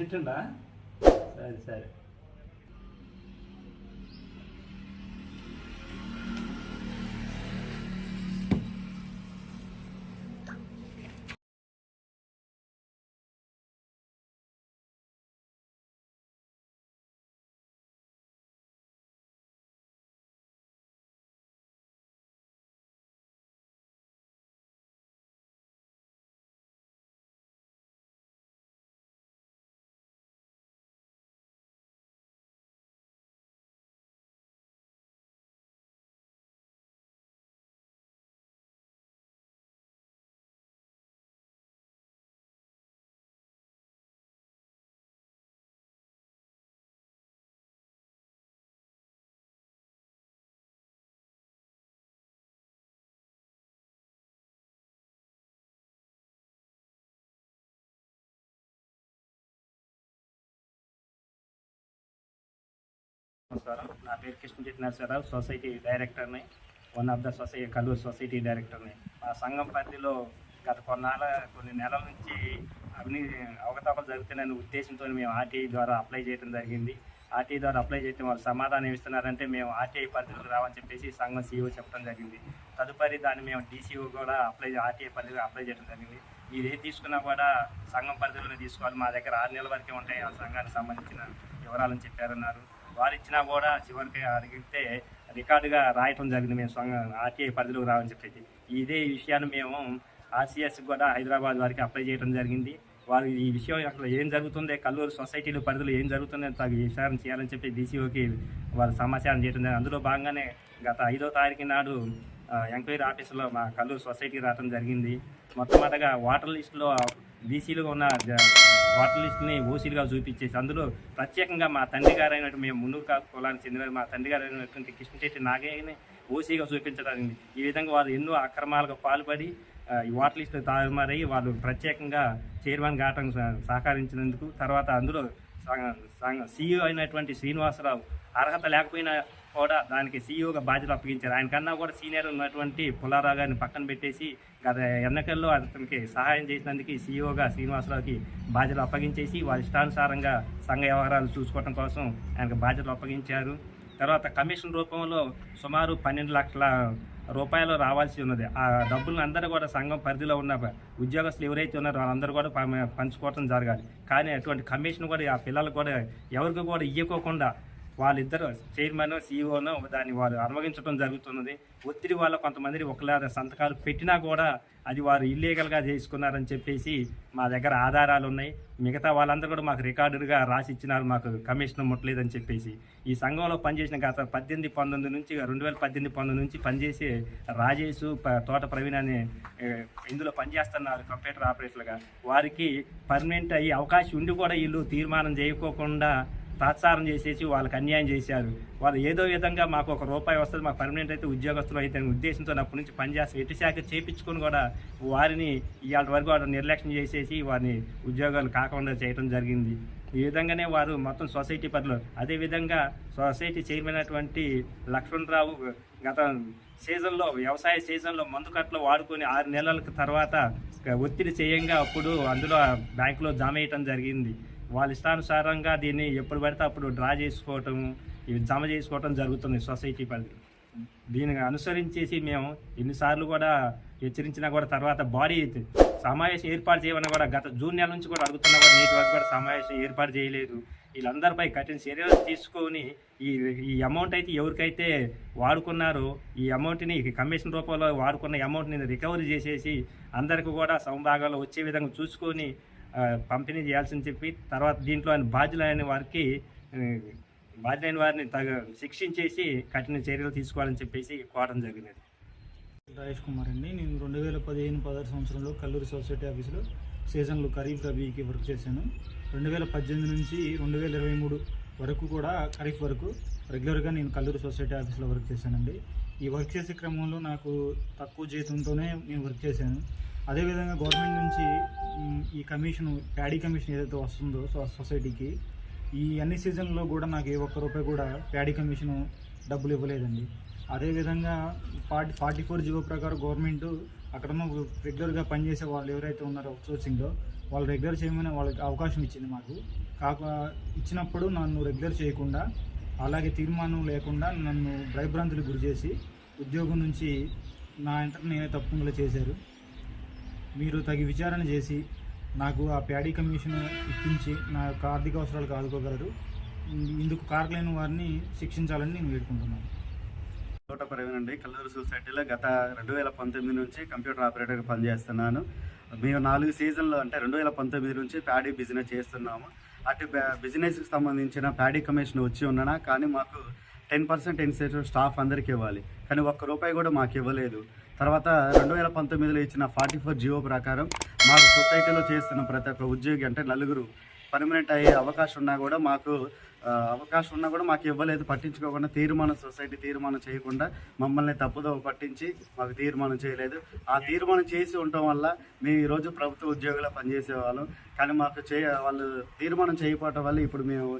తింటుండా? సరే సరే. నమస్కారం. నా పేరు కృష్ణ చిట్నాశ్వరరావు సొసైటీ డైరెక్టర్ని one of the society Kalluru society డైరెక్టర్ని. మా సంఘం పరిధిలో గత కొన్నాళ్ళ కొన్ని నెలల నుంచి అవినీతి అవకతవకలు జరుగుతున్నాయనే ఉద్దేశంతో మేము ఆర్టీఐ ద్వారా అప్లై చేయడం జరిగింది. ఆర్టీఐ ద్వారా అప్లై చేయడం వాళ్ళు సమాధానం ఇస్తున్నారంటే మేము ఆర్టీఐ పరిధిలోకి రావని చెప్పేసి సంఘం సీఈఓ చెప్పడం జరిగింది. తదుపరి దాన్ని మేము డీసీఓ కూడా అప్లై ఆర్టీఐ పరిధిలో అప్లై చేయడం జరిగింది. మీరు ఏది తీసుకున్నా కూడా సంఘం పరిధిలోనే తీసుకోవాలి. మా దగ్గర ఆరు నెలల వరకే ఉంటాయి ఆ సంఘానికి సంబంధించిన వివరాలను చెప్పారన్నారు. వారు ఇచ్చినా కూడా చివరికి అడిగితే రికార్డుగా రాయటం జరిగింది. మేము సొంగ ఆర్టీఐ పరిధిలోకి రావని చెప్పేసి. ఇదే విషయాన్ని మేము ఆర్సీఎస్ కూడా హైదరాబాద్ వారికి అప్లై చేయడం జరిగింది. వారు ఈ విషయం అసలు ఏం జరుగుతుంది కల్లూరు సొసైటీలో పరిధిలో ఏం జరుగుతుందో తగు విచారణ చేయాలని చెప్పి డీసీఓకి వారు సమాచారం చేయడం జరిగింది. అందులో భాగంగానే గత ఐదో తారీఖు నాడు ఎంక్వైరీ ఆఫీసులో మా కల్లూరు సొసైటీకి రావడం జరిగింది. మొట్టమొదటిగా వాటర్ లిస్టులో బీసీలుగా ఉన్న వాటర్ లిస్ట్ని ఓసీలుగా చూపించేసి అందులో ప్రత్యేకంగా మా తండ్రి గారు అయినటువంటి మేము మున్నూరు కులానికి చెందిన మా తండ్రి గారు అయినటువంటి కృష్ణశెట్టి నాగయ్యని ఓసీగా చూపించడానికి ఈ విధంగా వారు ఎన్నో అక్రమాలకు పాల్పడి ఈ వాటర్ లిస్ట్ తారుమారయ్యి వాళ్ళు ప్రత్యేకంగా చైర్మన్ కావటం సహకరించినందుకు తర్వాత అందులో సీఈఓ అయినటువంటి శ్రీనివాసరావు అర్హత లేకపోయినా కూడా దానికి సీఈఓగా బాధ్యత అప్పగించారు. ఆయన కన్నా కూడా సీనియర్ ఉన్నటువంటి పుల్లారావు గారిని పక్కన పెట్టేసి గత ఎన్నికల్లో అతనికి సహాయం చేసినందుకు సీఈఓగా శ్రీనివాసరావుకి బాధ్యతలు అప్పగించేసి వారి ఇష్టానుసారంగా సంఘ వ్యవహారాలు చూసుకోవడం కోసం ఆయనకు బాధ్యతలు అప్పగించారు. తర్వాత కమిషన్ రూపంలో సుమారు పన్నెండు లక్షల రూపాయలు రావాల్సి ఉన్నది. ఆ డబ్బులను అందరూ కూడా సంఘం పరిధిలో ఉన్న ఉద్యోగస్తులు ఎవరైతే ఉన్నారో వాళ్ళందరూ కూడా పంచుకోవటం జరగాలి. కానీ అటువంటి కమిషన్ కూడా ఆ పిల్లలు కూడా ఎవరికి కూడా ఇవ్వకోకుండా వాళ్ళిద్దరు చైర్మన్ సీఈఓను దాన్ని వారు అనుభవించడం జరుగుతున్నది. ఒత్తిడి వల్ల కొంతమంది ఒకలాగా సంతకాలు పెట్టినా కూడా అది వారు ఇల్లీగల్గా చేసుకున్నారని చెప్పేసి మా దగ్గర ఆధారాలు ఉన్నాయి. మిగతా వాళ్ళందరూ కూడా మాకు రికార్డుగా రాసి ఇచ్చినారు. మాకు కమిషన్ ముట్టలేదని చెప్పేసి. ఈ సంఘంలో పనిచేసిన గత పద్దెనిమిది పంతొమ్మిది నుంచి రెండు వేల పద్దెనిమిది పంతొమ్మిది నుంచి పనిచేసి రాజేష్ తోట ప్రవీణ్ అనే ఇందులో పనిచేస్తున్నారు కంప్యూటర్ ఆపరేటర్లుగా. వారికి పర్మనెంట్ అయ్యే అవకాశం ఉండి కూడా వీళ్ళు తీర్మానం చేయకోకుండా తాత్సారం చేసేసి వాళ్ళకి అన్యాయం చేశారు. వాళ్ళు ఏదో విధంగా మాకు ఒక రూపాయి వస్తుంది మాకు పర్మనెంట్ అయితే ఉద్యోగస్తులు అయితే ఉద్దేశంతో అప్పటి నుంచి పనిచేస్తాం ఎటు శాఖ చేపించుకొని కూడా వారిని ఇవాళ వరకు వారు నిర్లక్ష్యం చేసేసి వారిని ఉద్యోగాలు కాకుండా చేయడం జరిగింది. ఈ విధంగానే వారు మొత్తం సొసైటీ పనులు అదేవిధంగా సొసైటీ చైర్మన్ అయినటువంటి లక్ష్మణరావు గత సీజన్లో వ్యవసాయ సీజన్లో మందు కట్టలు వాడుకొని ఆరు నెలల తర్వాత ఒత్తిడి చేయంగా అప్పుడు అందులో బ్యాంకులో జమ వేయటం జరిగింది. వాళ్ళ ఇష్టానుసారంగా దీన్ని ఎప్పుడు పడితే అప్పుడు డ్రా చేసుకోవటం ఇవి జమ చేసుకోవటం జరుగుతుంది సొసైటీ పరిధి. దీనికి అనుసరించేసి మేము ఎన్నిసార్లు కూడా హెచ్చరించినా కూడా తర్వాత బాడీ సమావేశం ఏర్పాటు చేయమని కూడా గత జూన్ నెల నుంచి కూడా అడుగుతున్నా కూడా నేటి వరకు కూడా సమావేశం ఏర్పాటు చేయలేదు. వీళ్ళందరిపై కఠిన చర్యలు తీసుకొని ఈ ఈ అమౌంట్ అయితే ఎవరికైతే వాడుకున్నారో ఈ అమౌంట్ని కమిషన్ రూపంలో వాడుకున్న అమౌంట్ని రికవరీ చేసేసి అందరికీ కూడా సంభాగాలు వచ్చే విధంగా చూసుకొని పంపిణీ చేయాల్సింది చెప్పి తర్వాత దీంట్లో ఆయన బాధ్యులైన వారికి బాధ్యులైన వారిని తగ శిక్షించేసి కఠిన చర్యలు తీసుకోవాలని చెప్పేసి కోరడం జరిగినది. రాజేష్ కుమార్ అండి. నేను రెండు వేల పదిహేను పదహారు సంవత్సరంలో కల్లూరి సొసైటీ ఆఫీసులో సీజన్లో ఖరీఫ్ రబీకి వర్క్ చేశాను. రెండు వేల పద్దెనిమిది నుంచి రెండు వేల ఇరవై మూడు వరకు కూడా ఖరీఫ్ వరకు రెగ్యులర్గా నేను కల్లూరు సొసైటీ ఆఫీస్లో వర్క్ చేశానండి. ఈ వర్క్ చేసే క్రమంలో నాకు తక్కువ జీతంతోనే నేను వర్క్ చేశాను. అదేవిధంగా గవర్నమెంట్ నుంచి ఈ కమిషన్ ప్యాడీ కమిషన్ ఏదైతే వస్తుందో సో- సొసైటీకి ఈ అన్ని సీజన్లో కూడా నాకు ఏ ఒక్క రూపాయి కూడా ప్యాడీ కమిషన్ డబ్బులు ఇవ్వలేదండి. అదేవిధంగా ఫార్టీ ఫార్టీ ఫోర్ జీవో ప్రకారం గవర్నమెంట్ అక్కడ రెగ్యులర్గా పనిచేసే వాళ్ళు ఎవరైతే ఉన్నారో అవుట్సోర్సింగ్లో వాళ్ళు రెగ్యులర్ చేయమని వాళ్ళకి అవకాశం ఇచ్చింది మాకు. కాక ఇచ్చినప్పుడు నన్ను రెగ్యులర్ చేయకుండా అలాగే తీర్మానం లేకుండా నన్ను భయభ్రాంతులకు గురి చేసి ఉద్యోగం నుంచి నా ఇంటర్ నేనే తప్పకుండా చేశారు. మీరు తగి విచారణ చేసి నాకు ఆ ప్యాడీ కమిషన్ ఇప్పించి నా యొక్క ఆర్థిక అవసరాలకు ఆదుకోగలరు ఇందుకు కారకులైన వారిని శిక్షించాలని నేను వేడుకుంటున్నాను. తోట ప్రవీణ్ అండి కల్లూరు సొసైటీలో గత రెండు వేల పంతొమ్మిది నుంచి కంప్యూటర్ ఆపరేటర్గా పనిచేస్తున్నాను. మేము నాలుగు సీజన్లు అంటే రెండు వేల పంతొమ్మిది నుంచి ప్యాడీ బిజినెస్ చేస్తున్నాము. అటు బిజినెస్కి సంబంధించిన ప్యాడీ కమిషన్ వచ్చి ఉన్ననా కానీ మాకు టెన్ పర్సెంట్ ఇన్సెంటివ్ స్టాఫ్ అందరికి ఇవ్వాలి. కానీ ఒక్క రూపాయి కూడా మాకు ఇవ్వలేదు. తర్వాత రెండు వేల పంతొమ్మిదిలో ఇచ్చిన ఫార్టీ ఫోర్ జియో ప్రకారం మాకు సొసైటీలో చేస్తున్న ప్రతి ఒక్క ఉద్యోగి అంటే నలుగురు పర్మనెంట్ అయ్యే అవకాశం ఉన్నా కూడా మాకు అవకాశం ఉన్నా కూడా మాకు ఇవ్వలేదు. పట్టించుకోకుండా తీర్మానం సొసైటీ తీర్మానం చేయకుండా మమ్మల్ని తప్పుదో పట్టించి మాకు తీర్మానం చేయలేదు. ఆ తీర్మానం చేసి ఉండటం వల్ల మేము ఈరోజు ప్రభుత్వ ఉద్యోగులు పనిచేసేవాళ్ళం. కానీ మాకు చే వాళ్ళు తీర్మానం చేయకపోవటం వల్ల ఇప్పుడు మేము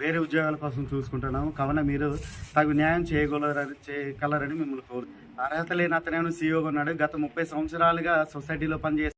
వేరే ఉద్యోగాల కోసం చూసుకుంటున్నాము. కావున మీరు తగు న్యాయం చేయగలరని చేయగలరని మిమ్మల్ని కోరు అర్హత లేని అతనేమో సీఈఓగా ఉన్నాడు. గత ముప్పై సంవత్సరాలుగా సొసైటీలో పనిచేసి